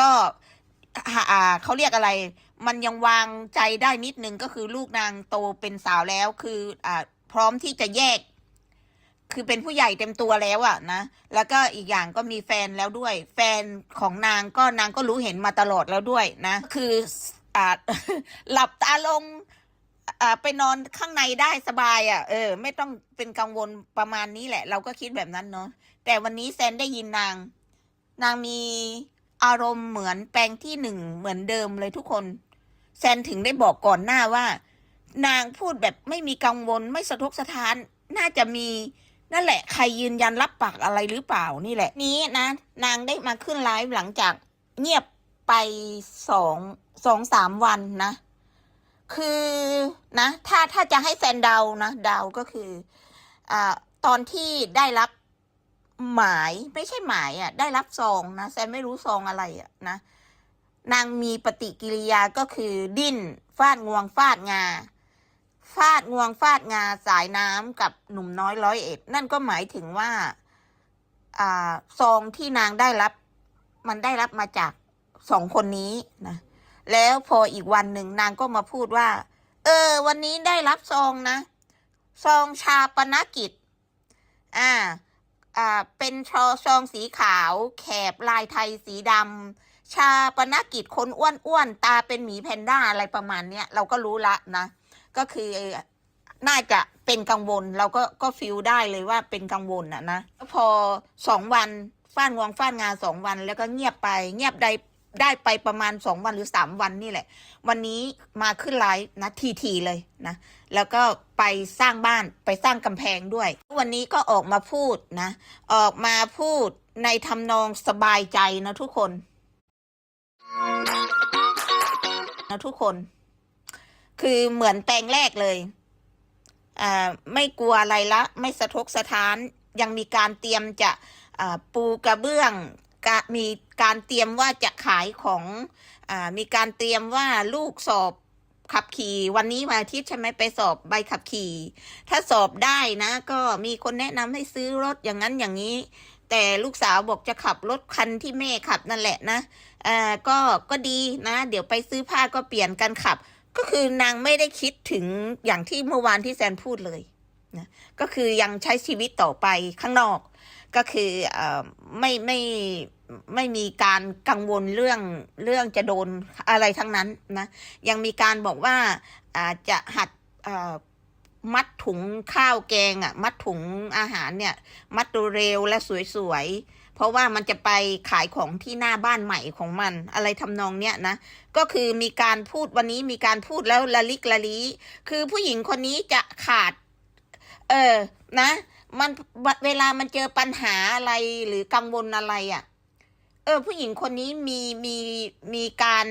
ก็อาเขาเรียกอะไร มันยังวางใจได้นิดนึงก็คือลูกนางโตเป็นสาวแล้ว คืออ่าพร้อมที่จะแยก คือเป็นผู้ใหญ่เต็มตัวแล้วอะนะ แล้วก็อีกอย่างก็มีแฟนแล้วด้วย แฟนของนางก็นางก็รู้เห็นมาตลอดแล้วด้วยนะ คืออ่าหลับตาลงอ่าไปนอนข้างในได้สบายอะ่ะ เออ ไม่ต้องเป็นกังวลประมาณนี้แหละ เราก็คิดแบบนั้นเนาะแต่วันนี้แซนได้ยินนาง นางมี อารมณ์เหมือนแปลงที่หนึ่งเหมือนเดิมเลยทุกคน แซนถึงได้บอกก่อนหน้าว่า นางพูดแบบไม่มีกังวลไม่สะทกสะท้าน น่าจะมีนั่นแหละใครยืนยันรับปากอะไรหรือเปล่านี่แหละ นี้นะ นางได้มาขึ้นไลฟ์หลังจากเงียบไปสองสองสามวันนะ คือนะ ถ้าถ้าจะให้แซนเดานะ เดาก็คือ อ่า ตอนที่ได้รับ หมายไม่ใช่หมายอะ ได้รับซองนะแซนไม่รู้ซองอะไรอะนะนางมีปฏิกิริยาก็คือ ดิ้นฟาดงวงฟาดงาฟาดงวงฟาดงาสายน้ำกับหนุ่มน้อยร้อยเอ็ด นั่นก็หมายถึงว่าอ่าซองที่นางได้รับ มันได้รับมาจากสองคนนี้นะแล้วพออีกวันหนึ่งนางก็มาพูดว่า เออ วันนี้ได้รับซองนะซองชาปนกิจ อ่า เป็นชอซองสีขาว แขบลายไทยสีดำชาปนกิจคนอ้วนๆตาเป็นหมีแพนด้าอะไรประมาณเนี้ยเราก็รู้ละนะ ก็คือน่าจะเป็นกังวลเราก็ก็ฟิลได้เลยว่าเป็นกังวลนะนะ พอสองวันฟ้านงวงฟ้านงานสองวันแล้วก็เงียบไป เงียบใด ได้ไปประมาณสองวันหรือสามวันนี่แหละ วันนี้มาขึ้นไลฟ์นะทีทีๆเลยนะ แล้วก็ไปสร้างบ้านไปสร้างกำแพงด้วย วันนี้ก็ออกมาพูดนะ ออกมาพูดในทำนองสบายใจนะทุกคนนะทุกคน คือเหมือนแปลงแรกเลยอ่าไม่กลัวอะไรละ ไม่สะทกสะท้านยังมีการเตรียมจะปูกระเบื้อง มีการเตรียมว่าจะขายของอ่ามีการเตรียมว่าลูกสอบขับขี่วันนี้วันอาทิตย์ใช่ไหมไปสอบใบขับขี่ ถ้าสอบได้นะ ก็มีคนแนะนำให้ซื้อรถอย่างนั้นอย่างนี้ แต่ลูกสาวบอกจะขับรถคันที่แม่ขับนั่นแหละนะอ่าก็ก็ดีนะ เดี๋ยวไปซื้อผ้าก็เปลี่ยนกันขับ ก็คือนางไม่ได้คิดถึงอย่างที่เมื่อวานที่แซนพูดเลยนะก็คือยังใช้ชีวิตต่อไปข้างนอก ก็คือเอ่อไม่ไม่ไม่มีการกังวลเรื่องเรื่องจะโดนอะไรทั้งนั้นนะ ยังมีการบอกว่าอาจะหัดเอ่อมัดถุงข้าวแกงอะ มัดถุงอาหารเนี่ย มัดดูเร็วและสวยๆ เพราะว่ามันจะไปขายของที่หน้าบ้านใหม่ของมัน อะไรทำนองเนี้ยนะ ก็คือมีการพูดวันนี้มีการพูดแล้วละลิกละลีคือผู้หญิงคนนี้จะขาด เออนะ มันเวลามันเจอปัญหาอะไรหรือกังวลอะไรอะ่ะ เออ ผู้หญิงคนนี้มีมีมีการ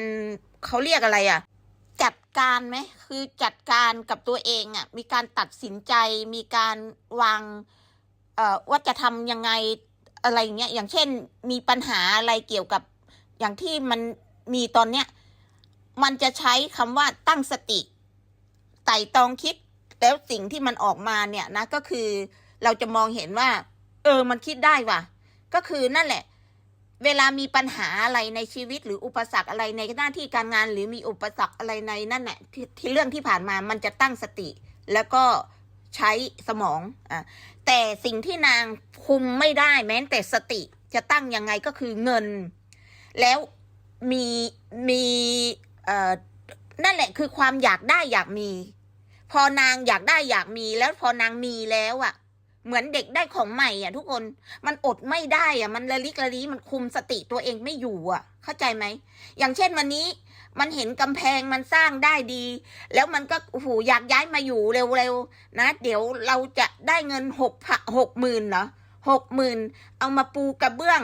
เขาเรียกอะไรอะ่ะ จัดการไหมคือจัดการกับตัวเองอะ่ะ มีการตัดสินใจ มีการวาง เอ่อว่าจะทำยังไงอะไรเงี้ยอย่างเช่นมีปัญหาอะไรเกี่ยวกับ อย่างที่มันมีตอนเนี้ยมันจะใช้คำว่าตั้งสติไต่ตองคิดแล้วสิ่งที่มันออกมาเนี่ยนะก็คือ เราจะมองเห็นว่า เออ มันคิดได้ว่ะ ก็คือนั่นแหละ เวลามีปัญหาอะไรในชีวิตหรืออุปสรรคอะไรในหน้าที่การงาน หรือมีอุปสรรคอะไรในนั่นแหละที่ที่เรื่องที่ผ่านมามันจะตั้งสติ แล้วก็ใช้สมองอะแต่สิ่งที่นางคุมไม่ได้แม้แต่สติจะตั้งยังไงก็คือเงิน แล้วมีมีเอ่อนั่นแหละคือความอยากได้อยากมี พอนางอยากได้อยากมีแล้วพอนางมีแล้วอะ่ะ เหมือนเด็กได้ของใหม่อะ ทุกคน มันอดไม่ได้อะ มันละลิกละลีมันคุมสติตัวเองไม่อยู่อะ เข้าใจไหม อย่างเช่นวันนี้ มันเห็นกำแพงมันสร้างได้ดี แล้วมันก็โอ้โหอยากย้ายมาอยู่เร็วๆนะ เดี๋ยวเราจะได้เงินหกพหกหมื่นเหรอหกหมื่นเอามาปูกระเบื้อง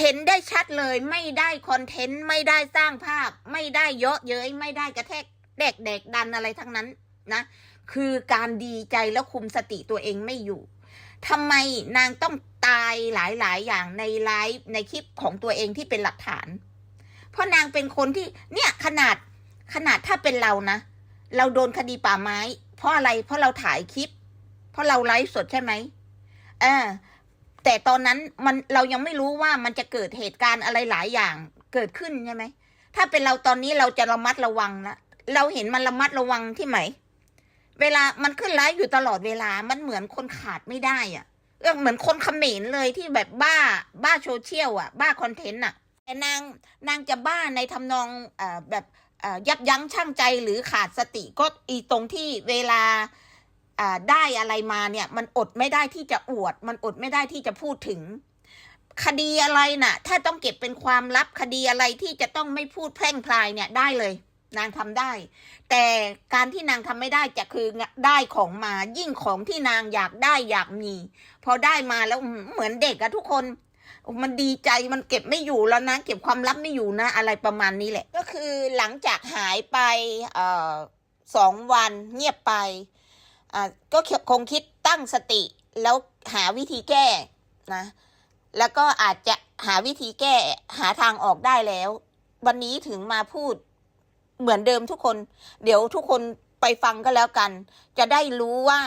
เห็นได้ชัดเลย ไม่ได้คอนเทนต์ไม่ได้สร้างภาพ ไม่ได้เยอะเย้ยไม่ได้กระแทกแดกแดกดันอะไรทั้งนั้นนะ คือการดีใจแล้วคุมสติตัวเองไม่อยู่ทำไมนางต้องตายหลายๆ อย่างในไลฟ์ในคลิปของตัวเองที่เป็นหลักฐาน เพราะนางเป็นคนที่เนี่ยขนาดขนาดถ้าเป็นเรานะ เราโดนคดีป่าไม้ เพราะอะไรเพราะเราถ่ายคลิป เพราะเราไลฟ์สดใช่ไหมเออแต่ตอนนั้นมันเรายังไม่รู้ว่ามันจะเกิดเหตุการณ์อะไรหลายอย่างเกิดขึ้นใช่ไหมถ้าเป็นเราตอนนี้เราจะระมัดระวังนะเราเห็นมันระมัดระวังที่ไหน เวลามันขึ้นไลฟ์อยู่ตลอดเวลา มันเหมือนคนขาดไม่ได้อะเออเหมือนคนเขมรเลยที่แบบบ้าบ้าโซเชียลอะ บ้าคอนเทนต์อะ แต่นางนางจะบ้าในทำนองอแบบยับยั้งชั่งใจหรือขาดสติก็อีตรงที่เวลาได้อะไรมาเนี่ย มันอดไม่ได้ที่จะอวด มันอดไม่ได้ที่จะพูดถึง คดีอะไรน่ะ ถ้าต้องเก็บเป็นความลับคดีอะไรที่จะต้องไม่พูดแพร่งพรายเนี่ยได้เลย นางทำได้ แต่การที่นางทำไม่ได้จะคือได้ของมา ยิ่งของที่นางอยากได้อยากมี พอได้มาแล้วเหมือนเด็กอะทุกคนมันดีใจมันเก็บไม่อยู่แล้วนะ เก็บความลับไม่อยู่นะ อะไรประมาณนี้แหละ ก็คือหลังจากหายไปออสองวันเงียบไปก็คงคิดตั้งสติ แล้วหาวิธีแก้นะ แล้วก็อาจจะหาวิธีแก้หาทางออกได้แล้ว วันนี้ถึงมาพูด เหมือนเดิมทุกคน เดี๋ยวทุกคนไปฟังก็แล้วกัน จะได้รู้ว่า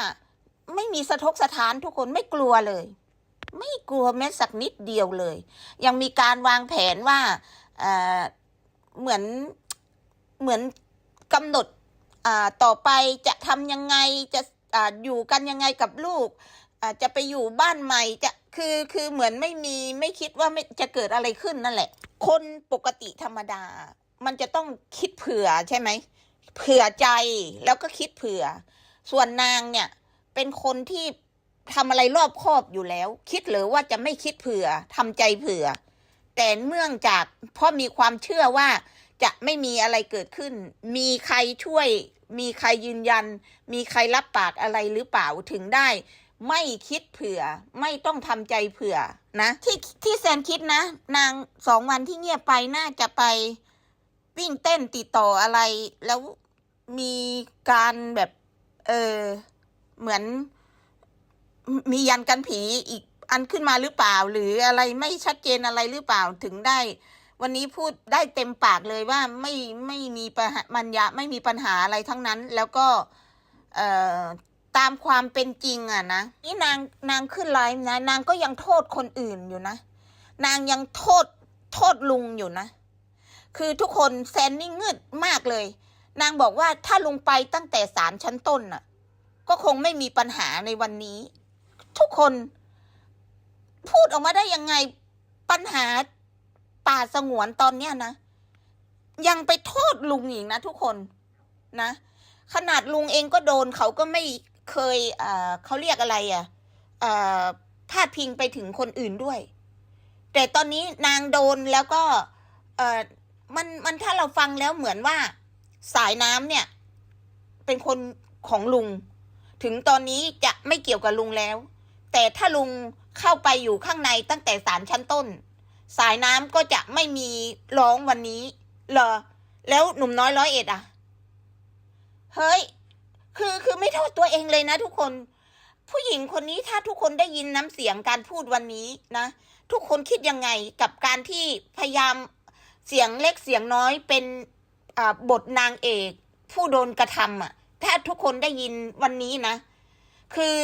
ไม่มีสะทกสะท้านทุกคนไม่กลัวเลย ไม่กลัวแม้สักนิดเดียวเลย ยังมีการวางแผนว่าเเหมือนเหมือนกำหนดต่อไปจะทำยังไงจะออยู่กันยังไงกับลูกจะไปอยู่บ้านใหม่จะคือคือเหมือนไม่มีไม่คิดว่าไม่จะเกิดอะไรขึ้นนั่นแหละ คนปกติธรรมดา มันจะต้องคิดเผื่อใช่ไหมเผื่อใจแล้วก็คิดเผื่อ ส่วนนางเนี่ยเป็นคนที่ทำอะไรรอบคอบอยู่แล้ว คิดหรือว่าจะไม่คิดเผื่อทำใจเผื่อ แต่เนื่องจากพราะมีความเชื่อว่าจะไม่มีอะไรเกิดขึ้น มีใครช่วย มีใครยืนยัน มีใครรับปากอะไรหรือเปล่าถึงได้ ไม่คิดเผื่อ ไม่ต้องทำใจเผื่อนะ ที่ที่แซนคิดนะ นางสองวันที่เงียบไปน่าจะไป วิ่งเต้นติดต่ออะไร แล้วมีการแบบ เออเหมือน มียันกันผีอีกอันขึ้นมาหรือเปล่า หรืออะไรไม่ชัดเจนอะไรหรือเปล่าถึงได้ วันนี้พูดได้เต็มปากเลยว่าไม่ไม่มีปัญหามันยาไม่มีปัญหาอะไรทั้งนั้น แล้วก็ เอ่อตามความเป็นจริงอะนะนี่นางนางขึ้นไลฟ์นะ นางก็ยังโทษคนอื่นอยู่นะ นางยังโทษโทษลุงอยู่นะ คือทุกคนแซนนี่งึดมากเลย นางบอกว่าถ้าลุงไปตั้งแต่ศาลชั้นต้นน่ะ ก็คงไม่มีปัญหาในวันนี้ ทุกคนพูดออกมาได้ยังไงปัญหาป่าสงวนตอนเนี้ยนะ ยังไปโทษลุงอีกนะทุกคนนะ ขนาดลุงเองก็โดนเขาก็ไม่เคยเอเขาเรียกอะไรอะเอ่อพาดพิงไปถึงคนอื่นด้วย แต่ตอนนี้นางโดนแล้วก็เอ มันมันถ้าเราฟังแล้วเหมือนว่าสายน้ำเนี่ย เป็นคนของลุง ถึงตอนนี้จะไม่เกี่ยวกับลุงแล้ว แต่ถ้าลุงเข้าไปอยู่ข้างในตั้งแต่ศาลชั้นต้น สายน้ำก็จะไม่มีร้องวันนี้เหรอแล้วหนุ่มน้อยร้อยเอ็ดอะ เฮ้ย คือคือไม่โทษตัวเองเลยนะทุกคน ผู้หญิงคนนี้ถ้าทุกคนได้ยินน้ำเสียงการพูดวันนี้นะ ทุกคนคิดยังไงกับการที่พยายาม เสียงเล็กเสียงน้อยเป็นอ่าบทนางเอก ผู้โดนกระทำอะ ถ้าทุกคนได้ยินวันนี้นะ คือ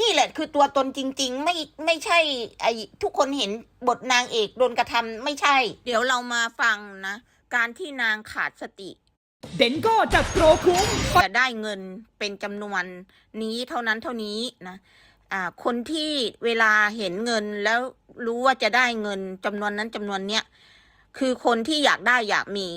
นี่แหละคือตัวตนจริง ๆ ไม่ไม่ใช่ไอทุกคนเห็นบทนางเอกโดนกระทำไม่ใช่ เดี๋ยวเรามาฟังนะ การที่นางขาดสติ เด่นก็จัดโปรคุ้มจะได้เงินเป็นจำนวนนี้เท่านั้นเท่านี้นะอ่าคนที่เวลาเห็นเงินแล้วรู้ว่าจะได้เงินจำนวนนั้นจำนวนเนี้ย คือคนที่อยากได้อยากมี